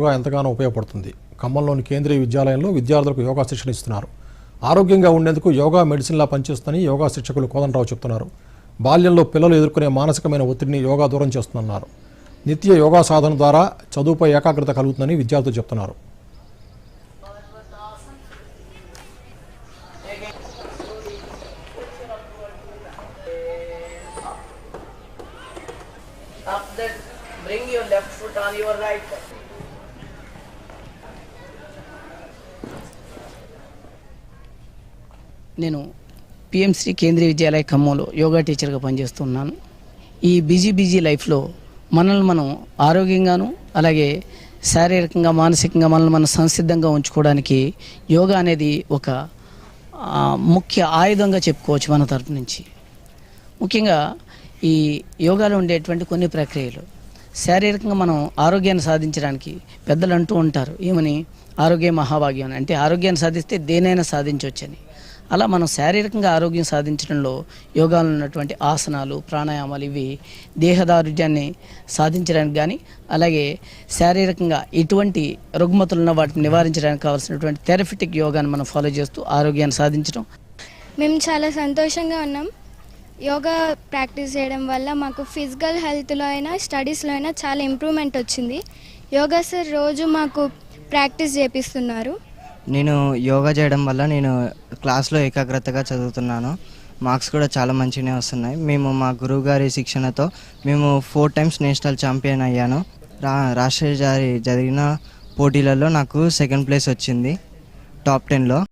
యోగా ఎంతగానో ఉపయోగపడుతుంది. ఖమ్మంలోని కేంద్రీయ విద్యాలయంలో విద్యార్థులకు యోగా శిక్షణ ఇస్తున్నారు. ఆరోగ్యంగా ఉండేందుకు యోగా మెడిసిన్లా పనిచేస్తుందని యోగా శిక్షకులు కోదండరావు చెప్తున్నారు. బాల్యంలో పిల్లలు ఎదుర్కొనే మానసికమైన ఒత్తిడిని యోగా దూరం చేస్తుందన్నారు. నిత్య యోగా సాధన ద్వారా చదువుపై ఏకాగ్రత కలుగుతుందని విద్యార్థులు చెప్తున్నారు. That, bring your left foot on your right. foot. నేను పిఎంశ్రీ కేంద్రీయ విద్యాలయ ఖమ్మంలో యోగా టీచర్గా పనిచేస్తున్నాను. ఈ బిజీ బిజీ లైఫ్లో మనల్ని మనం ఆరోగ్యంగాను అలాగే శారీరకంగా మానసికంగా మనల్ని మనం సంసిద్ధంగా ఉంచుకోవడానికి యోగా అనేది ఒక ముఖ్య ఆయుధంగా చెప్పుకోవచ్చు మన తరపు నుంచి. ముఖ్యంగా ఈ యోగాలో ఉండేటువంటి కొన్ని ప్రక్రియలు. శారీరకంగా మనం ఆరోగ్యాన్ని సాధించడానికి పెద్దలు అంటూ ఉంటారు. ఏమని? ఆరోగ్య మహాభాగ్యం అని. అంటే ఆరోగ్యాన్ని సాధిస్తే దేనైనా సాధించవచ్చని అలా మనం శారీరకంగా ఆరోగ్యం సాధించడంలో యోగాలో ఉన్నటువంటి ఆసనాలు ప్రాణాయామాలు ఇవి దేహదారుఢ్యాన్ని సాధించడానికి కానీ అలాగే శారీరకంగా ఎటువంటి రుగ్మతులు ఉన్న వాటిని నివారించడానికి కావాల్సినటువంటి థెరఫిటిక్ యోగాన్ని మనం ఫాలో చేస్తూ ఆరోగ్యాన్ని సాధించడం. మేము చాలా సంతోషంగా ఉన్నాం. యోగా ప్రాక్టీస్ చేయడం వల్ల మాకు ఫిజికల్ హెల్త్లో అయినా స్టడీస్లో అయినా చాలా ఇంప్రూవ్మెంట్ వచ్చింది. యోగా సార్ రోజు మాకు ప్రాక్టీస్ చేపిస్తున్నారు. నేను యోగా చేయడం వల్ల నేను క్లాస్లో ఏకాగ్రతగా చదువుతున్నాను. మార్క్స్ కూడా చాలా మంచిగానే వస్తున్నాయి. మేము మా గురువు గారి శిక్షణతో మేము ఫోర్ టైమ్స్ నేషనల్ ఛాంపియన్ అయ్యాను. రా రాష్ట్రీయ జారి జరిగిన పోటీలలో నాకు సెకండ్ ప్లేస్ వచ్చింది. టాప్ టెన్లో.